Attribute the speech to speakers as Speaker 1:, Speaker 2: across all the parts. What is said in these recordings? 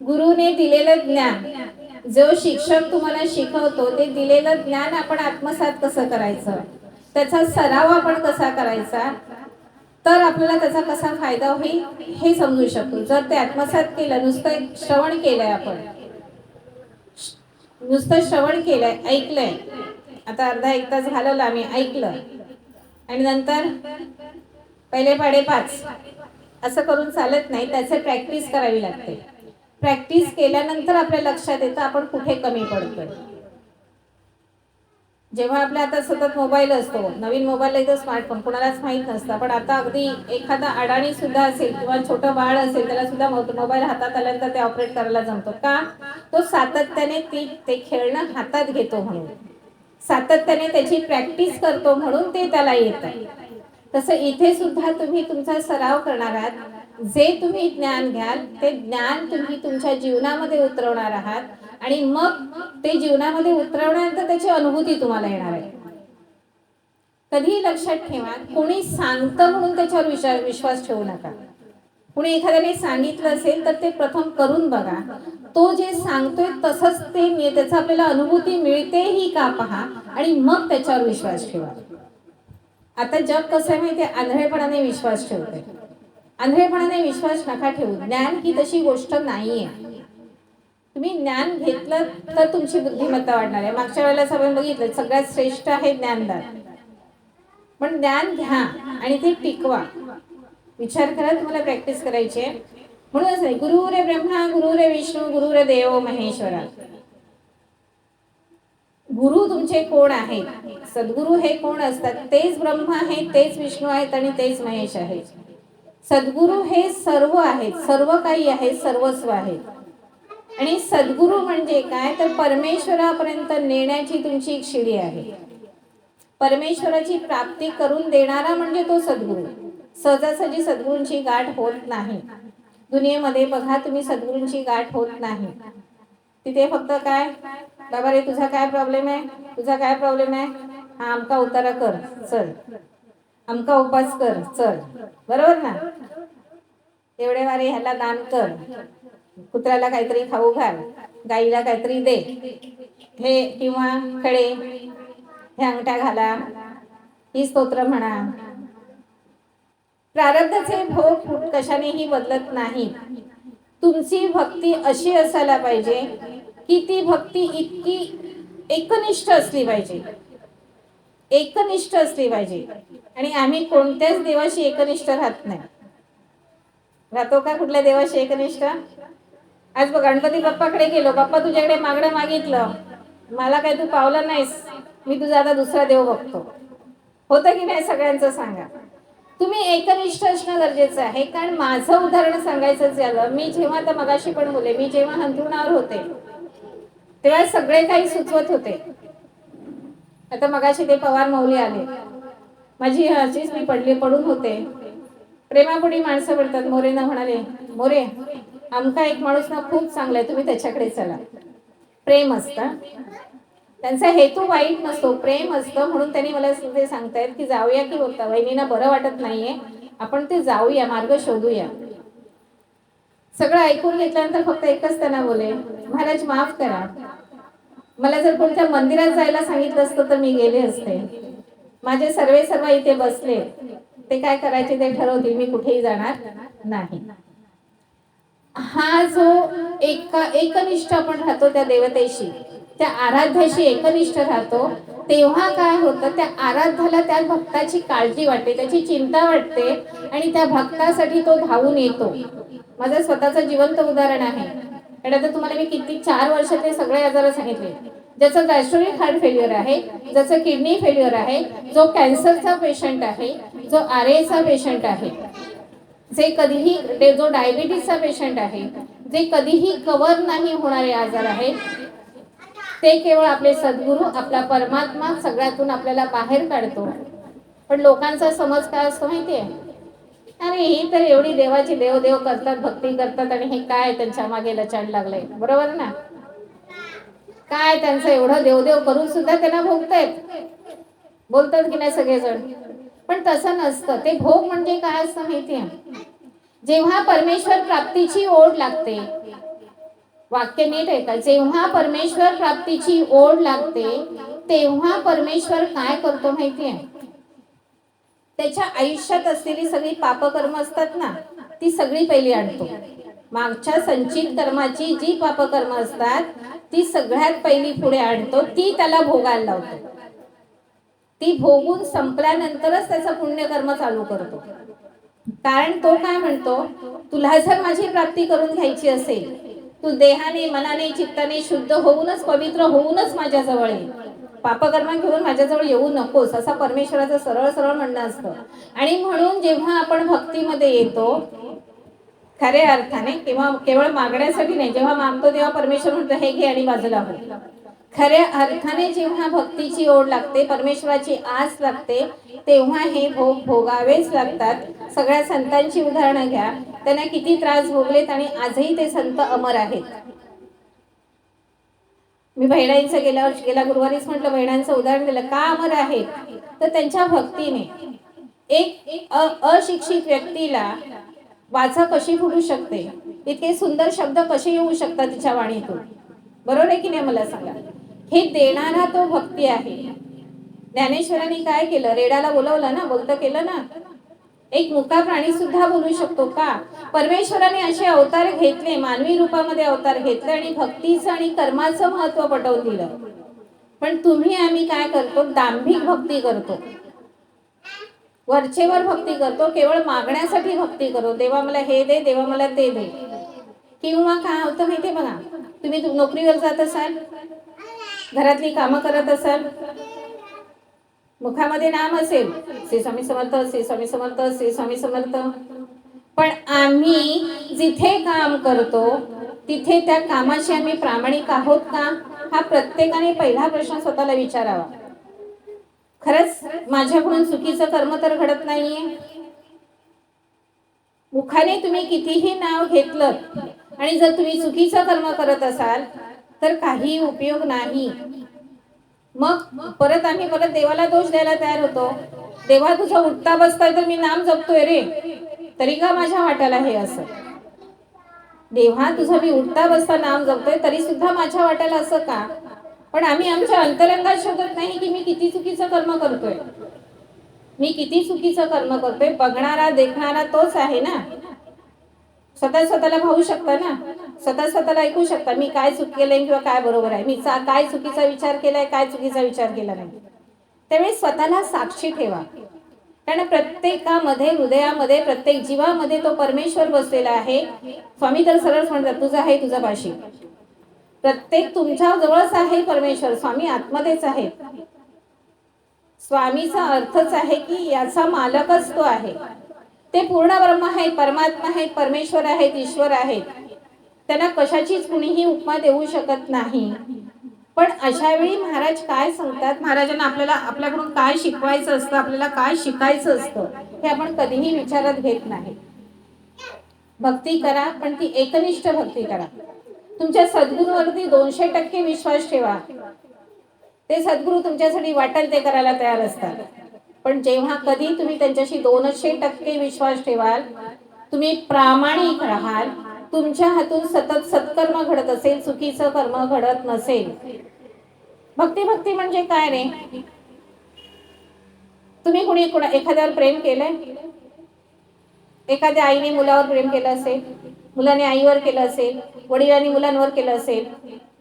Speaker 1: गुरुने दिलेलं ज्ञान जो शिक्षक तुम्हाला शिकवतो ते दिलेलं ज्ञान आपण आत्मसात कसं करायचं? त्याचा सराव आपण कसा करायचा? तर आपल्याला त्याचा कसा फायदा होईल हे समजू शकतो. जर ते आत्मसात केलं नुसतं श्रवण केलंय आपण. नुसतं श्रवण केलंय ऐकलंय. आता अर्धा एक तास घालवला आम्ही ऐकलं. आणि नंतर पहिले पाडे पाच. असं करून चालत नाही त्याचं प्रॅक्टिस करावी लागते. प्रॅक्टिस केल्यानंतर आपल्या लक्षात येतं आपण कुठे कमी पडतोय. जेव्हा आपल्या आता सतत मोबाईल असतो नवीन मोबाईल येतो स्मार्टफोन कोणालाच माहीत नसतं. पण आता अगदी एखादा अडाणी सुद्धा असेल किंवा छोटं बाळ असेल त्याला सुद्धा मोबाईल हातात आल्यानंतर ते ऑपरेट करायला जमतो. का? तो सातत्याने ती ते खेळणं हातात घेतो म्हणून. सातत्याने त्याची प्रॅक्टिस करतो म्हणून ते त्याला येतं. तसं इथे सुद्धा तुम्ही तुमचा सराव करणार आहात. जे तुम्ही ज्ञान घ्याल ते ज्ञान तुम्ही तुमच्या जीवनामध्ये उतरवणार आहात. आणि मग ते जीवनामध्ये उतरवल्यानंतर त्याची अनुभूती तुम्हाला येणार आहे. कधीही लक्षात ठेवा कोणी सांगतं म्हणून त्याच्यावर विश्वास विश्वास ठेवू नका. कुणी एखाद्याने सांगितलं असेल तर ते प्रथम करून बघा. तो जे सांगतोय तसंच ते मी- त्याचा आपल्याला अनुभूती मिळते ही का पहा आणि मग त्याच्यावर विश्वास ठेवा. आता जग कसं आहे माहिती आंधळेपणाने विश्वास ठेवते आंधळेपणाने विश्वास नका ठेवू. ज्ञान ही तशी गोष्ट नाहीये. तुम्ही ज्ञान घेतलं तर तुमची बुद्धिमत्ता वाढणार आहे. मागच्या वेळेला आपण बघितलं सगळ्यात श्रेष्ठ आहे ज्ञानदार पण ज्ञान घ्या आणि ते टिकवा. विचार करा तुम्हाला प्रॅक्टिस करायची आहे. म्हणूनच नाही गुरु रे ब्रह्मा गुरु रे विष्णू गुरु रे देव महेश्वरा. गुरु तुमचे कोण आहेत? सद्गुरु हे कोण असतात? तेच ब्रह्म आहेत तेच विष्णू आहेत आणि तेच महेश आहेत. सद्गुरु हे सर्व आहेत सर्व काही आहे सर्वस्व आहे आणि सद्गुरु म्हणजे काय? तर परमेश्वरापर्यंत नेण्याची तुमची एक शिडी आहे. परमेश्वराची प्राप्ती करून देणारा म्हणजे तो सद्गुरु. सहजासहजी सद्गुरूंची गाठ होत नाही. दुनियेमध्ये बघा तुम्ही सद्गुरूंची गाठ होत नाही. तिथे फक्त काय? बाबा रे तुझा काय प्रॉब्लेम आहे? तुझा काय प्रॉब्लेम आहे? हा आमका उतारा कर. चल. आमका उपास कर चल. बरोबर ना? एवढे वारे ह्याला दान कर. कुत्र्याला काहीतरी खाऊ घाल गाईला काहीतरी दे. हे किंवा खडे हे अंगठ्या घाला. ही स्तोत्र म्हणा. प्रारब्धाचे भोग कशानेही बदलत नाही. तुमची भक्ती अशी असायला पाहिजे की ती भक्ती इतकी एकनिष्ठ असली पाहिजे. एकनिष्ठ असली पाहिजे. आणि आम्ही कोणत्याच देवाशी एकनिष्ठ राहत नाही. राहतो का कुठल्या देवाशी एकनिष्ठ? आज बघ गणपती बाप्पाकडे गेलो. बाप्पा तुझ्याकडे मागणं मागितलं. मला काय तू पावलं नाहीस. मी तुझा आता दुसरा देव बघतो. होतं की नाही सगळ्यांचं सांगा. तुम्ही एकनिष्ठ असणं गरजेचं आहे. कारण माझं उदाहरण सांगायचं झालं मी जेव्हा आता मगाशी पण बोले मी जेव्हा हंतरुणावर होते तेव्हा सगळे काही सुचवत होते. आता मगाशी ते पवार मौली आले. माझी अशीच मी पडली पडून होते. प्रेमापुढी माणसं पडतात मोरेना म्हणाले मोरे आमका एक माणूस ना खूप चांगला आहे तुम्ही त्याच्याकडे चला. प्रेम असतं. त्यांचा हेतू वाईट नसतो प्रेम असतं म्हणून त्यांनी मला ते सांगतायत की जाऊया की होता. वहिनीना बरं वाटत नाहीये. आपण ते जाऊया मार्ग शोधूया. सगळं ऐकून घेतल्यानंतर फक्त एकच त्यांना बोले महाराज माफ करा. मला जर कोणत्या मंदिरात जायला सांगितलं असतं तर मी गेले असते. माझे सर्वे सर्व इथे बसले. ते काय करायचे ते ठरवतील. मी कुठेही जाणार नाही. हा जो एक एकनिष्ठ आपण राहतो त्या देवतेशी त्या आराध्याशी एकनिष्ठ राहतो तेव्हा काय होतं त्या आराध्याला त्या भक्ताची काळजी वाटते त्याची चिंता वाटते आणि त्या भक्तासाठी तो धावून येतो. माझं स्वतःचं जिवंत उदाहरण आहे. आणि आता तुम्हाला मी किती चार वर्ष ते सगळे आजार सांगितले. ज्याचं गॅस्ट्रोलिक हार्ट फेल्युअर आहे ज्याचं किडनी फेल्युअर आहे जो कॅन्सरचा पेशंट आहे जो आर एचा पेशंट आहे जे कधीही जो डायबिटीसचा पेशंट आहे जे कधीही कवर नाही होणारे आजार आहेत ते केवळ आपले सद्गुरू आपला परमात्मा सगळ्यातून आपल्याला बाहेर काढतो. पण लोकांचा समज काय असतो माहिती आहे अरे ही तर एवढी देवाची देव देव करतात भक्ती करतात आणि हे काय त्यांच्या मागे लचाड लागलंय. बरोबर ना? काय त्यांचं एवढं देवदेव करून सुद्धा त्यांना भोगतायत? बोलतात की नाही सगळेजण? पण तसं नसतं. ते भोग म्हणजे काय असतं माहितीये? जेव्हा परमेश्वर प्राप्तीची ओढ लागते वाक्य नीट आहे का जेव्हा परमेश्वर प्राप्तीची ओढ लागते तेव्हा परमेश्वर काय करतो माहितीये? त्याच्या आयुष्यात असलेली सगळी पापकर्म असतात ना ती सगळी पहिली आणतो. मागच्या संचित कर्माची जी पापकर्म असतात ती सगळ्यात पहिली पुढे आणतो ती त्याला भोगायला लावतो. ती भोगून संपल्यानंतरच त्याचा पुण्यकर्म चालू करतो. कारण तो काय म्हणतो तुला जर माझी प्राप्ती करून घ्यायची असेल तू देहाने मनाने चित्ताने शुद्ध होऊनच पवित्र होऊनच माझ्याजवळ ये. पापकर्म घेऊन माझ्याजवळ येऊ नकोस असा परमेश्वराचं सरळ सरळ म्हणणं असतं. आणि म्हणून जेव्हा आपण भक्तीमध्ये येतो खऱ्या अर्थाने किंवा केवळ मागण्यासाठी नाही जेव्हा मागतो तेव्हा परमेश्वर म्हणतो हे घे आणि बाजूला हो. खऱ्या अर्थाने जेव्हा भक्तीची ओढ लागते परमेश्वराची आस लागते तेव्हा हे भोग भोगावेच लागतात. सगळ्या संतांची उदाहरणं घ्या. त्यांना किती त्रास भोगलेत आणि आजही ते संत अमर आहेत. मी बहिणाईंचं गेल्या वर्षी गेल्या गुरुवारीच म्हटलं बहिणांचं उदाहरण दिलं का अमर आहेत तर त्यांच्या भक्तीने एक अ- अशिक्षित व्यक्तीला वाचा कशी फुटू शकते? इतके सुंदर शब्द कसे येऊ शकतात तिच्या वाणीतून? बरोबर आहे की नाही मला सांगा? हे देणारा तो भक्ती आहे. ज्ञानेश्वरांनी काय केलं? रेडाला बोलवलं ना बोलतं केलं ना? एक मुका प्राणी सुद्धा बोलू शकतो का? परमेश्वराने असे अवतार घेतले मानवी रूपामध्ये अवतार घेतले आणि भक्तीचं आणि कर्माचं महत्त्व पटवून दिलं. पण तुम्ही आम्ही काय करतो? दांभिक भक्ती करतो. वरचेवर भक्ती करतो केवळ मागण्यासाठी भक्ती करतो. देवा मला हे दे देवा मला ते दे. किंवा काय होतं माहिती बघा? तुम्ही नोकरीवर जात असाल घरातली कामं करत असाल मुखामध्ये नाम असेल श्री स्वामी समर्थ श्री स्वामी समर्थ श्री स्वामी समर्थ. पण आम्ही जिथे काम करतो तिथे त्या कामाशी आम्ही प्रामाणिक आहोत का? हा प्रत्येकाने पहिला प्रश्न स्वतःला विचारावा. खरंच माझ्याकडून चुकीचं कर्म तर घडत नाहीये. मुखाने तुम्ही कितीही नाव घेतलं आणि जर तुम्ही चुकीचं कर्म करत असाल तर काही उपयोग नाही. मग परत आम्ही परत देवाला दोष द्यायला तयार होतो. देवा तुझा उठता बसताय तर मी नाम जपतोय रे. तरी का माझ्या वाट्याला हे असं? देवा तुझं मी उठता बसता नाम जपतोय तरी सुद्धा माझ्या वाट्याला असं का? पण आम्ही आमच्या अंतरंगात शोधत नाही की मी किती चुकीचं कर्म करतोय. मी किती चुकीचं कर्म करतोय बघणारा देखणारा तोच आहे ना. स्वतः स्वतःला भाऊ शकता ना? स्वतः स्वतःला ऐकू शकता. मी काय चूक केलंय किंवा काय बरोबर आहे? मी काय चुकीचा विचार केलाय काय चुकीचा विचार केला नाही. त्यावेळी स्वतःला साक्षी ठेवा. कारण प्रत्येकामध्ये हृदयामध्ये प्रत्येक जीवामध्ये तो परमेश्वर बसलेला आहे. स्वामी तर सरळ म्हणतात तुझा आहे तुझा पाशी. प्रत्येक तुमच्या जवळच आहे परमेश्वर. स्वामी आतमध्येच आहेत स्वामीचा अर्थच आहे की याचा मालकच तो आहे. ते पूर्ण ब्रह्म आहेत परमात्मा आहेत परमेश्वर आहेत ईश्वर आहेत. त्यांना कशाचीच कुणीही उपमा देऊ शकत नाही. पण अशा वेळी महाराज काय सांगतात? महाराजांना आपल्याला आपल्याकडून काय शिकवायचं असतं? आपल्याला काय शिकायचं असतं? हे आपण कधीही विचारात घेत नाही. भक्ती करा पण ती एकनिष्ठ भक्ती करा. तुमच्या सद्गुरूवरती दोनशे टक्के विश्वास ठेवा. ते सद्गुरू तुमच्यासाठी वाटेल ते करायला तयार असतात. पण जेव्हा कधी तुम्ही त्यांच्याशी दोनशे टक्के विश्वास ठेवाल तुम्ही प्रामाणिक राहाल तुमच्या हातून सतत सत्कर्म घडत असेल चुकीचं कर्म घडत नसेल. भक्ती भक्ती म्हणजे काय रे? तुम्ही कुणी कुणा एखाद्यावर प्रेम केलंय? एखाद्या आईने मुलावर प्रेम केलं असेल मुलाने आईवर केलं असेल वडिलांनी मुलांवर केलं असेल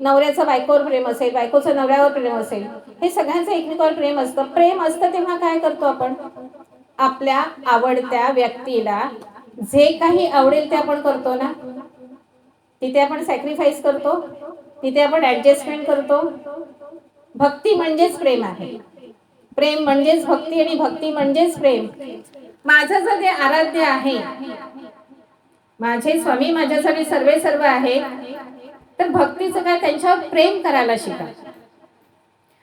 Speaker 1: नवऱ्याचं बायकोवर प्रेम असेल बायकोचं नवऱ्यावर प्रेम असेल हे सगळ्यांचं एकमेकावर प्रेम असतं. प्रेम असतं तेव्हा काय करतो आपण? आपल्या आवडत्या व्यक्तीला जे काही आवडेल ते आपण करतो ना? तिथे आपण सॅक्रिफाईस करतो तिथे आपण ऍडजस्टमेंट करतो. भक्ती म्हणजेच प्रेम आहे. प्रेम म्हणजेच भक्ती आणि भक्ती म्हणजेच प्रेम. माझं जर ते आराध्य आहे माझे स्वामी माझ्यासाठी सर्वे सर्व आहे तर भक्तीचं काय? त्यांच्यावर प्रेम करायला शिका.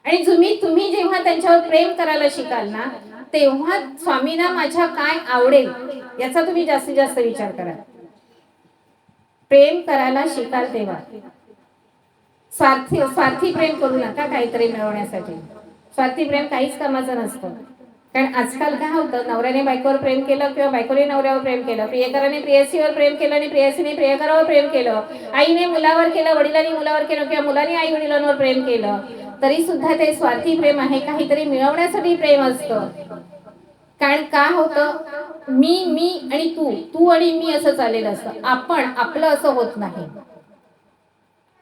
Speaker 1: आणि तुम्ही तुम्ही जेव्हा त्यांच्यावर प्रेम करायला शिकाल ना तेव्हा स्वामींना माझ्या काय आवडेल याचा तुम्ही जास्तीत जास्त विचार करा. प्रेम करायला शिकाल तेव्हा. स्वार्थी स्वार्थी प्रेम करू नका काहीतरी मिळवण्यासाठी. स्वार्थी प्रेम काहीच कामाचं नसतं. कारण आजकाल काय होतं नवऱ्याने बायकोवर प्रेम केलं किंवा बायकोने नवऱ्यावर प्रेम केलं प्रियकराने प्रेयसीवर प्रेम केलं आणि प्रेयसीने प्रियकरावर प्रेम केलं आईने मुलावर केलं वडिलांनी मुलावर केलं किंवा मुलाने आई वडिलांवर प्रेम केलं तरी सुद्धा ते स्वार्थी प्रेम आहे काहीतरी मिळवण्यासाठी प्रेम असतं. कारण का होतं? मी मी आणि तू तू आणि मी असं चाललेलं असतं. आपण आपलं असं होत नाही.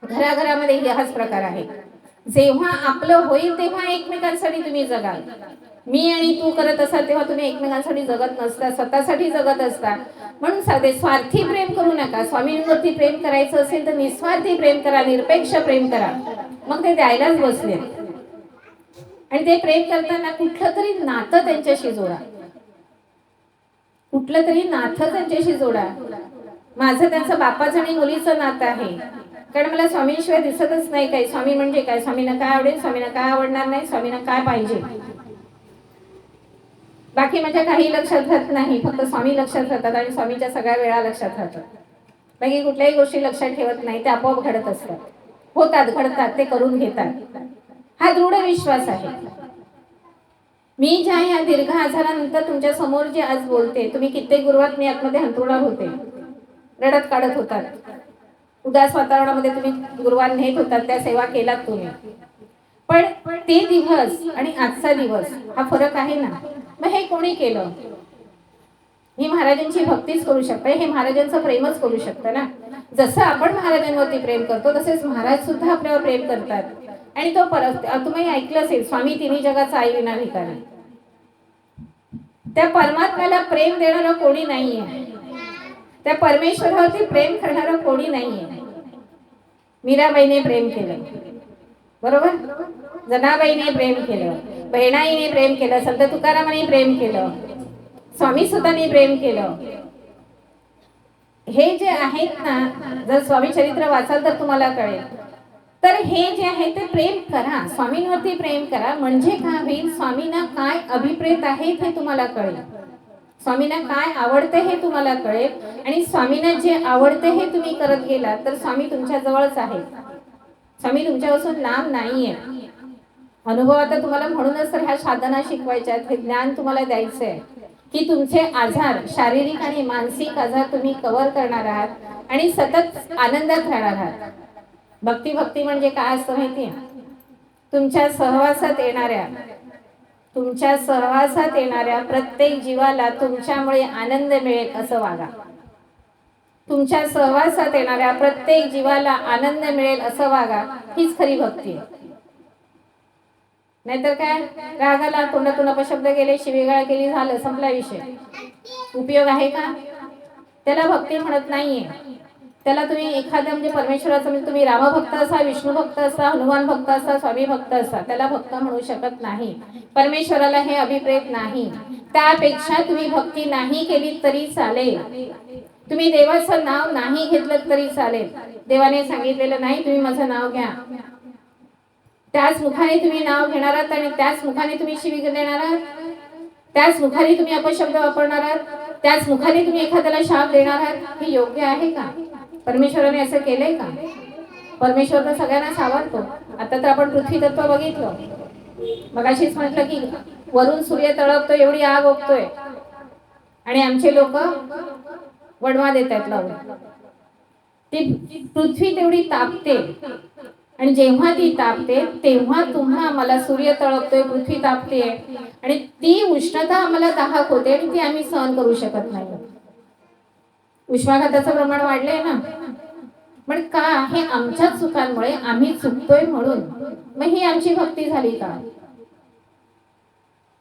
Speaker 1: घराघरामध्ये हाच प्रकार आहे. जेव्हा आपलं होईल तेव्हा एकमेकांसाठी तुम्ही जगाल. मी आणि तू करत असाल तेव्हा तुम्ही एकमेकांसाठी जगत नसता स्वतःसाठी जगत असता. म्हणून साधे स्वार्थी प्रेम करू नका. स्वामींवरती प्रेम करायचं असेल तर निस्वार्थी प्रेम करा निरपेक्ष प्रेम करा. मग ते द्यायलाच बसले. आणि ते प्रेम करताना कुठलं तरी नातं त्यांच्याशी जोडा. कुठलं तरी नातं त्यांच्याशी जोडा. माझं त्यांचं बापाचं आणि मुलीचं नातं आहे. कारण मला स्वामींशिवाय दिसतच नाही काही. स्वामी म्हणजे काय? स्वामींना काय आवडेल? स्वामींना काय आवडणार नाही? स्वामींना काय पाहिजे? बाकी माझ्या काही लक्षात राहत नाही फक्त स्वामी लक्षात राहतात आणि स्वामीच्या सगळ्या वेळा लक्षात राहतात. बाकी कुठल्याही गोष्टी लक्षात ठेवत नाही ते आपोआप घडत असतात. होतात घडतात ते करून घेतात. हा दृढ विश्वास आहे. मी ज्या या दीर्घ आजारानंतर तुमच्यासमोर जे आज बोलते तुम्ही कित्येक गुरुवार मी आतमध्ये हंतरुणार होते. रडत काढत होतात. उदास वातावरणामध्ये तुम्ही गुरुवार नेत होतात त्या सेवा केलात तुम्ही. पण ते दिवस आणि आजचा दिवस हा फरक आहे ना? मग हे कोणी केलं? ही महाराजांची भक्तीच करू शकते हे महाराजांचं प्रेमच करू शकतं ना? जसं आपण महाराजांवरती प्रेम करतो तसेच महाराज सुद्धा आपल्यावर प्रेम करतात. आणि तो परत तुम्ही ऐकलं असेल स्वामी तिन्ही जगाचा आई विना भिकारी. त्या परमात्म्याला प्रेम देणारं कोणी नाहीये. त्या परमेश्वरावरती प्रेम करणारं कोणी नाहीये. मीराबाईने प्रेम केलं. बरोबर? जनाबाईने प्रेम केलं बहिणाईने प्रेम केलं संत तुकारामाने प्रेम केलं स्वामी सुद्धांनी प्रेम केलं. हे जे आहेत ना जर स्वामी चरित्र वाचाल तर तुम्हाला कळेल. तर हे जे आहे ते प्रेम करा स्वामींवरती प्रेम करा. म्हणजे काय होईल? स्वामींना काय अभिप्रेत आहे हे तुम्हाला कळेल. स्वामींना काय आवडते हे तुम्हाला कळेल. आणि स्वामींना जे आवडते हे तुम्ही करत गेलात तर स्वामी तुमच्या जवळच आहे स्वामी तुमच्यापासून लांब नाहीये. अनुभव आता तुम्हाला म्हणूनच तर ह्या साधना शिकवायच्या आहेत. हे ज्ञान तुम्हाला द्यायचं आहे की तुमचे आजार शारीरिक आणि मानसिक आजार तुम्ही कव्हर करणार आहात आणि सतत आनंदात राहणार आहात. भक्ती भक्ती म्हणजे काय असतं माहिती तुमच्या सहवासात येणाऱ्या तुमच्या सहवासात येणाऱ्या प्रत्येक जीवाला तुमच्यामुळे आनंद मिळेल असं वागा. तुमच्या सहवासात येणाऱ्या प्रत्येक जीवाला आनंद मिळेल असं वागा. हीच खरी भक्ती आहे. नाहीतर काय? रागाला तोंडातून अपशब्द गेले शिवीगाळ केली झालं संपला विषय. उपयोग आहे का? त्याला भक्ती म्हणत नाहीये. त्याला तुम्ही एखाद्या म्हणजे परमेश्वराचं म्हणजे तुम्ही रामभक्त असा विष्णू भक्त असा हनुमान भक्त असा स्वामी भक्त असा त्याला भक्त म्हणू शकत नाही. परमेश्वराला हे अभिप्रेत नाही. त्यापेक्षा तुम्ही भक्ती नाही केली तरी चालेल. तुम्ही देवाचं नाव नाही घेतलं तरी चालेल. देवाने सांगितलेलं नाही तुम्ही माझं नाव घ्या. त्याच मुखाने तुम्ही नाव घेणार आहात आणि त्याच मुखाने तुम्ही शिवी देणार आहात. त्याच मुखाने तुम्ही अपशब्द वापरणार आहात. त्याच मुखाने तुम्ही एखाद्याला शाप देणार आहात. हे योग्य आहे का? परमेश्वराने असं केलंय का? परमेश्वर तर सगळ्यांना सावरतो. आता तर आपण पृथ्वी तत्व बघितलं. मग अशीच म्हटलं की वरून सूर्य तळपतो एवढी आग ओकतोय. आणि आमचे लोक वडवा देत आहेत लावून. ती पृथ्वी तेवढी तापते. आणि जेव्हा ती तापते तेव्हा तुम्हा आम्हाला सूर्य तळपतोय पृथ्वी तापते. आणि ती उष्णता आम्हाला दाहक होते आणि ती आम्ही सहन करू शकत नाही. उष्माघाताचं प्रमाण वाढलंय ना? पण का? हे आमच्याच चुकांमुळे आम्ही चुकतोय म्हणून. मग ही आमची भक्ती झाली का?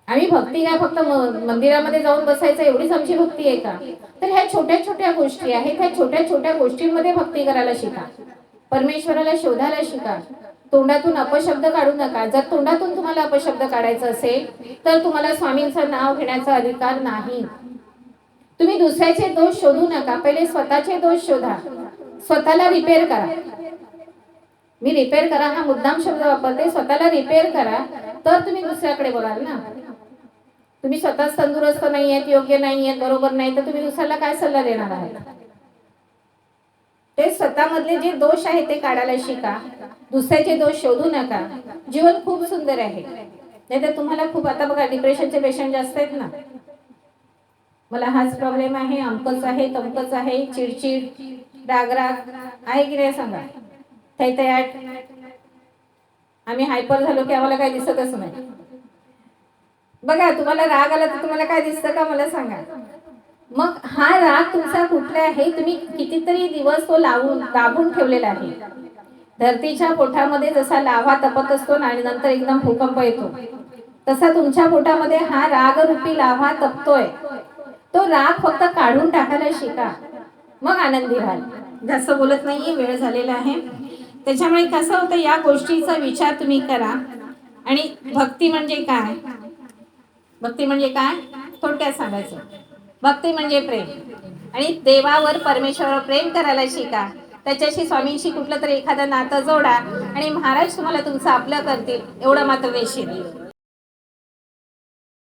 Speaker 1: आम्ही भक्ती काय फक्त मंदिरामध्ये जाऊन बसायचं? एवढीच आमची भक्ती आहे का? तर ह्या छोट्या छोट्या गोष्टी आहेत. ह्या छोट्या छोट्या गोष्टींमध्ये भक्ती करायला शिका. परमेश्वराला शोधायला शिका. तोंडातून अपशब्द काढू नका. जर तोंडातून तुम्हाला अपशब्द काढायचा असेल तर तुम्हाला स्वामींचं नाव घेण्याचा अधिकार नाही. तुम्ही दुसऱ्याचे दोष शोधू नका. पहिले स्वतःचे दोष शोधा. स्वतःला रिपेअर करा. मी रिपेअर करा हा मुद्दाम शब्द वापरते. स्वतःला रिपेअर करा तर तुम्ही दुसऱ्याकडे बघाल ना. तुम्ही स्वतःच तंदुरुस्त नाही आहेत योग्य नाही आहेत बरोबर नाही तर तुम्ही दुसऱ्याला काय सल्ला देणार आहात? ते स्वतःमधले जे दोष आहेत ते काढायला शिका. दुसऱ्याचे दोष शोधू नका. जीवन खूप सुंदर आहे. नाही तर तुम्हाला खूप आता बघा डिप्रेशनचे पेशंट जास्त आहेत ना. मला हाच प्रॉब्लेम आहे अमकच आहे तमकच आहे चिडचिड रागराग आहे की नाही सांगा? थैतयाट आम्ही हायपर झालो की आम्हाला काय दिसतच नाही. बघा तुम्हाला राग आला तर तुम्हाला काय दिसतं का? मला सांगा. मग हा राग तुमचा कुठला आहे? तुम्ही कितीतरी दिवस तो लावून दाबून ठेवलेला आहे. धरतीच्या पोटामध्ये जसा लाव्हा तपत असतो ना आणि नंतर एकदम भूकंप येतो तसा तुमच्या पोटामध्ये हा रागरूपी लाव्हा तपतोय. तो राग फक्त काढून टाकायला शिका. मग आनंदी व्हाल. जास्त बोलत नाहीये वेळ झालेला आहे. त्याच्यामुळे कसं होतं या गोष्टीचा विचार तुम्ही करा. आणि भक्ती म्हणजे काय? भक्ती म्हणजे काय? थोडक्यात सांगायचं. भक्ती म्हणजे प्रेम. आणि देवावर परमेश्वरावर प्रेम करायला शिका. त्याच्याशी स्वामींशी कुठलं तरी एखादं नातं जोडा आणि महाराज तुम्हाला तुमचं आपलं करतील एवढं मात्र निश्चित.